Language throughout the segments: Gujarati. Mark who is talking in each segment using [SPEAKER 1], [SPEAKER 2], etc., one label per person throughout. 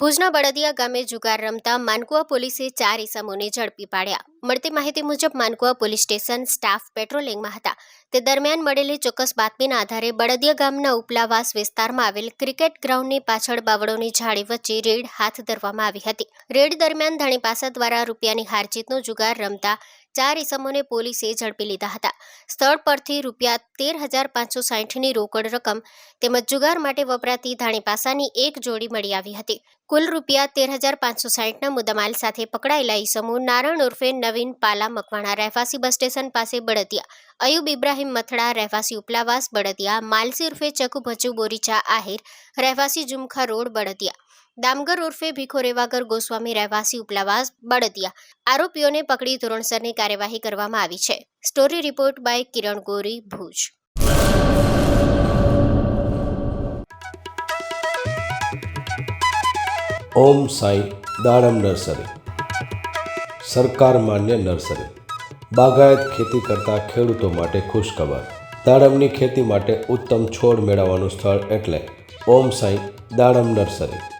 [SPEAKER 1] ભુજના બળદિયા ગામે જુગાર રમતા માનકુવા પોલીસે ચાર ઇસમોને ઝડપી પાડ્યા. મળતી માહિતી મુજબ, માનકુવા પોલીસ સ્ટેશન સ્ટાફ પેટ્રોલિંગમાં હતા. તે દરમિયાન મળેલી ચોક્કસ બાતમીના આધારે બળદિયા ગામના ઉપલાવાસ વિસ્તારમાં આવેલ ક્રિકેટ ગ્રાઉન્ડની પાછળ બાવળોની ઝાડી વચ્ચે રેડ હાથ ધરવામાં આવી હતી. રેડ દરમિયાન ધણીપાસા દ્વારા રૂપિયાની હારજીતનો જુગાર રમતા ચાર ઇસમોને પોલીસે ઝડપી લીધા હતા. સ્થળ પરથી રૂપિયા તેર હજાર પાંચસો સાહીઠની રોકડ રકમ તેમજ જુગાર માટે વપરાતી ધાણીપાસાની એક જોડી મળી આવી હતી. કુલ રૂપિયા તેર હજાર પાંચસો સાહીઠના મુદ્દામાલ સાથે પકડાયેલા ઈસમો નારણ ઉર્ફે નવીન પાલા મકવાણા રહેવાસી બસ સ્ટેશન પાસે બળદિયા, અયુબ ઇબ્રાહીમ મથડા રહેવાસી ઉપલાવાસ બળદિયા, માલસી ઉર્ફે ચકુ ભચુ બોરીચા આહિર રહેવાસી જુમખા રોડ બળદિયા. દામગર ઉર્ફે ભીખો રેવાગર ગોસ્વામી રહેવાસી ઉપલાવાસ બળદિયા. આરોપીઓને પકડી ધોરણસરની કાર્યવાહી કરવામાં આવી છે. સ્ટોરી રિપોર્ટ બાય કિરણ ગોરી, ભુજ.
[SPEAKER 2] ઓમ સાઈ, દાડમ નર્સરી. સરકાર માન્ય નર્સરી. બાગાયત ખેતી કરતા ખેડૂતો માટે ખુશખબર. દાડમની ખેતી માટે ઉત્તમ છોડ મેળવવાનું સ્થળ એટલે ઓમ સાઈ, દાડમ નર્સરી.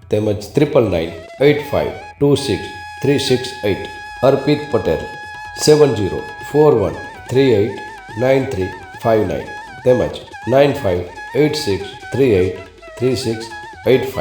[SPEAKER 2] તેમજ triple nine eight five two six three six eight Arpit Patel seven zero four one three eight nine three five nine તેમજ nine five eight six three eight three six eight five